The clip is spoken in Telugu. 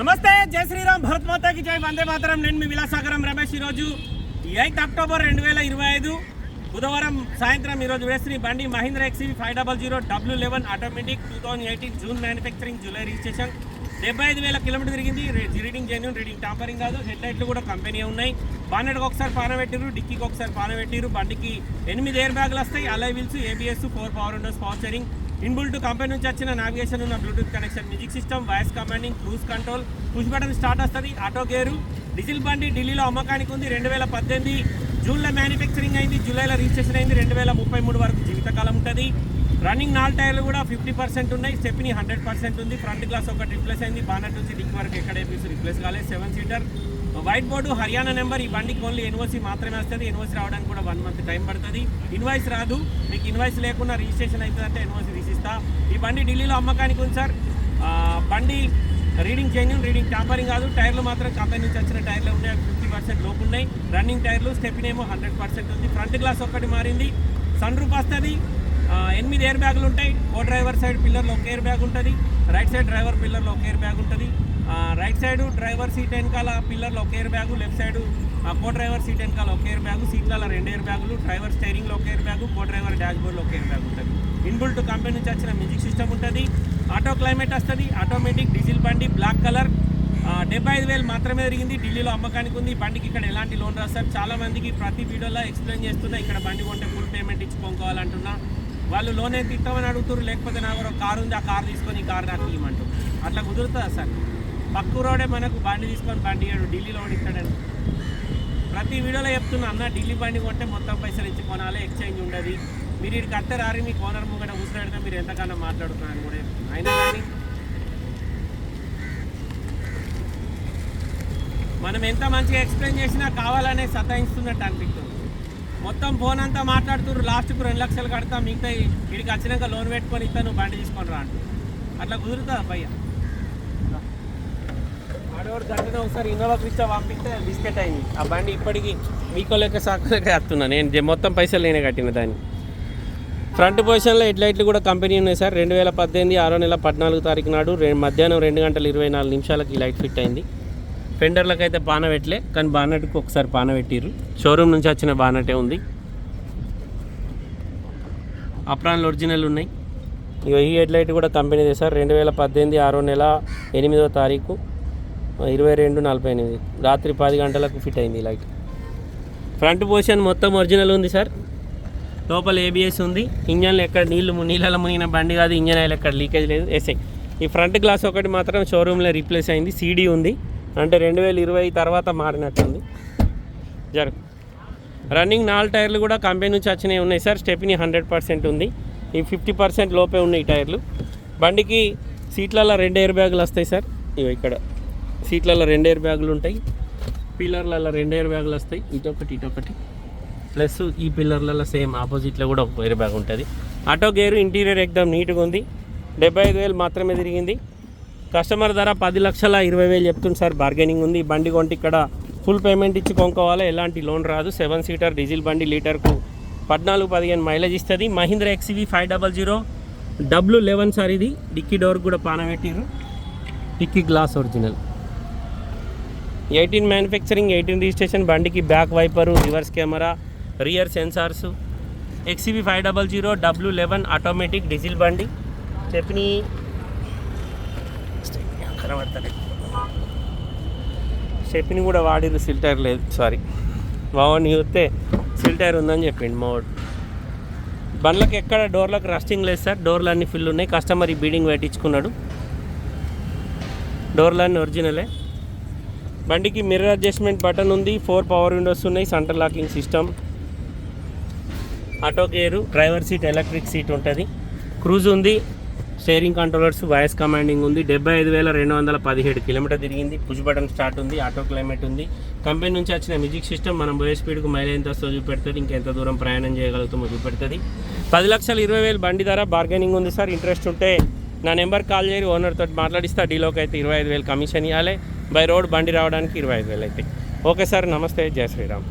నమస్తే జై శ్రీరామ్ భరత్ మాతాకి జై వందే మాతరం. నేను మీ విలాసాగరం రమేష్ ఈరోజు ఎయిత్ అక్టోబర్ రెండు వేల ఇరవై ఐదు బుధవారం సాయంత్రం ఈరోజు వేసిన బండి Mahindra XUV five double zero W eleven automatic two thousand eighteen June manufacturing July registration. డెబ్బై ఐదు వేల కిలోమీటర్ తిరిగింది. రీడింగ్ జెన్యున్ రీడింగ్ టాంపరింగ్ కాదు. హెడ్ లైట్లు కూడా కంపెనీ ఉన్నాయి. బానెట్కి ఒకసారి పాన పెట్టిరు డిక్కీకి ఒకసారి పాన పెట్టిరు బండికి ఎనిమిది ఎయిర్ బ్యాగులు వస్తాయి. Alloy wheels ABS four power windows power steering. Inbuilt company నుంచి వచ్చిన నావిగేషన్ ఉన్న bluetooth connection music system voice commanding cruise control. Push button start వస్తుంది ఆటో గేరు. డీజిల్ బండి ఢిల్లీలో అమ్మకానికి ఉంది రెండు వేల పద్దెనిమిది జూన్లో మ్యానుఫ్యాక్చరింగ్ అయింది జూలైలో రిజిస్ట్రేషన్ అయింది రెండు వేల ముప్పై మూడు వరకు జీవితకాలం ఉంటుంది. రన్నింగ్ నాలుగు టైర్లు కూడా ఫిఫ్టీ పర్సెంట్ ఉన్నాయి స్టెప్ని హండ్రెడ్ పర్సెంట్ ఉంది. ఫ్రంట్ గ్లాస్ ఒకటి రిప్లేస్ అయింది బానట్ నుంచి డిక్ వరకు ఎక్కడ ఏపీస్ రిప్లేస్ కాలేదు. Seven seater white board Haryana number ఈ బండికి ఓన్లీ ఎన్ఓసి మాత్రమే వస్తుంది. ఎన్ఓసి రావడానికి కూడా వన్ మంత్ టైం పడుతుంది. ఇన్వాయిస్ రాదు. మీకు ఇన్వాయిస్ లేకుండా రిజిస్ట్రేషన్ అవుతుందంటే ఎన్ఓసి తీసిస్తా. ఈ బండి ఢిల్లీలో అమ్మకానికి ఉంది సార్. బండి రీడింగ్ జెన్యున్ రీడింగ్ ట్యాంపరింగ్ కాదు. టైర్లు మాత్రం కంపెనీ నుంచి వచ్చిన టైర్లు ఉన్నాయి. ఫిఫ్టీ పర్సెంట్ లోపు ఉన్నాయి. రన్నింగ్ టైర్లు స్టెపినేమో హండ్రెడ్ పర్సెంట్ ఉంది. ఫ్రంట్ గ్లాస్ ఒకటి మారింది. సన్ రూప్ వస్తుంది ఎనిమిది ఎయిర్ బ్యాగులు ఉంటాయి. కో డ్రైవర్ సైడ్ పిల్లర్లో ఒక ఎయిర్ బ్యాగ్ ఉంటుంది. రైట్ సైడ్ డ్రైవర్ పిల్లర్లో ఒక ఎయిర్ బ్యాగ్ ఉంటుంది. రైట్ సైడ్ డ్రైవర్ సీట్ వెనకాల పిల్లర్లు ఒక air bag left side co driver seat వెనకాల ఒక ఎయిర్ బ్యాగు సీట్లలో రెండు ఎయిర్ బ్యాగులు డ్రైవర్ స్టైరింగ్లో ఒక air bag co driver dash బోర్డ్లో ఒక ఎయిర్ బ్యాగ్ ఉంటుంది. ఇన్బుల్ట్ కంపెనీ నుంచి వచ్చిన మ్యూజిక్ సిస్టమ్ ఉంటుంది. ఆటో క్లైమేట్ వస్తుంది. ఆటోమేటిక్ డీజిల్ బండి బ్లాక్ కలర్ డెబ్బై ఐదు వేలు మాత్రమే జరిగింది ఢిల్లీలో అమ్మకానికి ఉంది. బండికి ఇక్కడ ఎలాంటి లోన్ రాస్తారు? చాలా మందికి ప్రతి వీడియోలో ఎక్స్ప్లెయిన్ చేస్తున్నా. ఇక్కడ బండి కొంటే ఫుల్ పేమెంట్ ఇచ్చుకోవాలంటున్నా వాళ్ళు లోన్ ఎంత ఇస్తామని అడుగుతారు లేకపోతే నాకు ఒక కారు ఉంది. ఆ కారు తీసుకొని ఈ కారు నాకు ఇవ్వమంటారు అట్లా కుదురుతుందా సార్? పక్క రోడే మనకు బండి తీసుకొని బండి ఇయ్యాడు ఢిల్లీలో వాడు ఇస్తాడని. ప్రతి వీడియోలో చెప్తున్నా అన్న ఢిల్లీ బండి కొంటే మొత్తం పైసలు ఇచ్చి కొనాలి ఎక్స్చేంజ్ ఉండదు. మీరు ఇక్కడికి అత్తే రారి మీ కోనర్ ముంగట కూర్చోబెడితే మీరు ఎంతకన్నా మాట్లాడుతున్నారు కూడా అయినా కానీ మనం ఎంత మంచిగా ఎక్స్ప్లెయిన్ చేసినా కావాలనే సతాయిస్తున్నట్టు అనిపిస్తుంది. మొత్తం ఫోన్ అంతా మాట్లాడుతున్నారు లాస్ట్కు రెండు లక్షలు కడతా మిగతా ఇక్కడికి వచ్చినాక లోన్ పెట్టుకొని ఇస్తా నువ్వు బండి తీసుకొని రా అట్లా కుదురుతుందా భయ్య? గంటనే ఒకసారి ఇన్నోవా క్రిస్టా పంపిస్తే బిస్కెట్ అయింది. ఆ బండి ఇప్పటికీ మీకో లెక్క సాకు వస్తున్నా నేను మొత్తం పైసలు నేనే కట్టిన దాన్ని. ఫ్రంట్ పొజిషన్లో హెడ్ లైట్లు కూడా కంపెనీ ఉన్నాయి సార్. రెండు వేల పద్దెనిమిది ఆరో నెల పద్నాలుగు తారీఖు నాడు మధ్యాహ్నం రెండు గంటల ఇరవై నాలుగు నిమిషాలకి ఈ లైట్ ఫిట్ అయింది. ఫెండర్లకు అయితే పాన పెట్టలే కానీ బానట్కి ఒకసారి పాన పెట్టిర్రు షోరూమ్ నుంచి వచ్చిన బానటే ఉంది. అప్రాన్లు ఒరిజినల్ ఉన్నాయి. ఇగో ఈ హెడ్ లైట్ కూడా కంపెనీదే సార్. రెండు వేల పద్దెనిమిది ఆరో నెల ఎనిమిదో తారీఖు ఇరవై రెండు నలభై ఎనిమిది. రాత్రి పది గంటలకు ఫిట్ అయింది లైట్ ఫ్రంట్ పోర్షన్ మొత్తం ఒరిజినల్ ఉంది సార్. లోపల ఏబిఎస్ ఉంది. ఇంజన్లో ఎక్కడ నీళ్ళు ము- నీళ్ళలో మునిగిన బండి కాదు ఇంజన్ ఆయిల్ ఎక్కడ లీకేజ్ లేదు. ఎస్ఐ ఈ ఫ్రంట్ గ్లాస్ ఒకటి మాత్రం షోరూంలో రీప్లేస్ అయింది. సీడీ ఉంది. అంటే రెండు వేల ఇరవై తర్వాత మారినట్టుంది జరు రన్నింగ్ నాలుగు టైర్లు కూడా కంపెనీ నుంచి వచ్చినవి ఉన్నాయి సార్. స్టెప్ని హండ్రెడ్ పర్సెంట్ ఉంది. ఈ ఫిఫ్టీ పర్సెంట్ లోపే ఉన్నాయి ఈ టైర్లు. బండికి సీట్లలో రెండు ఎయిర్ బ్యాగులు వస్తాయి సార్. ఇవి ఇక్కడ. సీట్లలో రెండు ఎయిర్ బ్యాగులు ఉంటాయి పిల్లర్లలో రెండు ఎయిర్ బ్యాగులు వస్తాయి ఇటొకటి ఇటొకటి ప్లస్ ఈ పిల్లర్లలో సేమ్ ఆపోజిట్లో కూడా ఒక ఎయిర్ బ్యాగ్ ఉంటుంది. ఆటో గేరు ఇంటీరియర్ ఎక్దమ్ నీట్గా ఉంది. డెబ్బై ఐదు వేలు మాత్రమే తిరిగింది. కస్టమర్ ధర పది లక్షల ఇరవై వేలు చెప్తుంది సార్ బార్గెనింగ్ ఉంది. బండి కొంటే ఇక్కడ ఫుల్ పేమెంట్ ఇచ్చి కొనుక్కోవాలి. ఎలాంటి లోన్ రాదు. సెవెన్ సీటర్ డీజిల్ బండి లీటర్కు పద్నాలుగు పదిహేను మైలేజ్ ఇస్తుంది. Mahindra XUV five double zero W eleven sir ఇది. డిక్కీ డోర్ కూడా పాన dickey glass original eighteen manufacturing eighteen registration బండికి back wiper reverse camera rear sensors XUV five double zero W eleven automatic diesel బండి. చెప్పిన చెప్పిన కూడా వాడిరు సిల్టర్ లేదు సారీ మావాడిని చూస్తే సిల్టర్ ఉందని చెప్పిండు మావాడు బండ్లకు ఎక్కడ డోర్లకు రస్టింగ్ లేదు సార్ డోర్లు అన్నీ ఫిల్ ఉన్నాయి. కస్టమర్ ఈ బీడింగ్ పెట్టించుకున్నాడు. డోర్లన్నీ ఒరిజినలే బండికి మిర్రర్ అడ్జస్ట్మెంట్ బటన్ ఉంది ఫోర్ పవర్ విండోస్ ఉన్నాయి centre locking system. Auto gear driver seat electric seat ఉంటుంది. క్రూజ్ ఉంది స్టేరింగ్ కంట్రోలర్స్ వాయిస్ కమాండింగ్ ఉంది. డెబ్బై ఐదు వేల రెండు వందల పదిహేడు కిలోమీటర్ తిరిగింది పుష్ బటన్ స్టార్ట్ ఉంది ఆటో క్లైమేట్ ఉంది. కంపెనీ నుంచి వచ్చిన మ్యూజిక్ సిస్టమ్ మనం పోయే స్పీడ్కు మైలేజ్ ఎంత వస్తుందో చూపెడుతుంది. ఇంకెంత దూరం ప్రయాణం చేయగలుగుతామో చూపెడుతుంది. పది లక్షల ఇరవై వేలు బండి ధర బార్గెనింగ్ ఉంది సార్. ఇంట్రెస్ట్ ఉంటే నా నెంబర్ కాల్ చేయరు ఓనర్ తోటి మాట్లాడిస్తా. డీలోకి అయితే ఇరవై ఐదు వేలు కమిషన్ ఇవ్వాలి బై రోడ్ బండి రావడానికి ఇరవై ఐదు వేలు అయితే. ఓకే సార్ నమస్తే జయ శ్రీరామ్.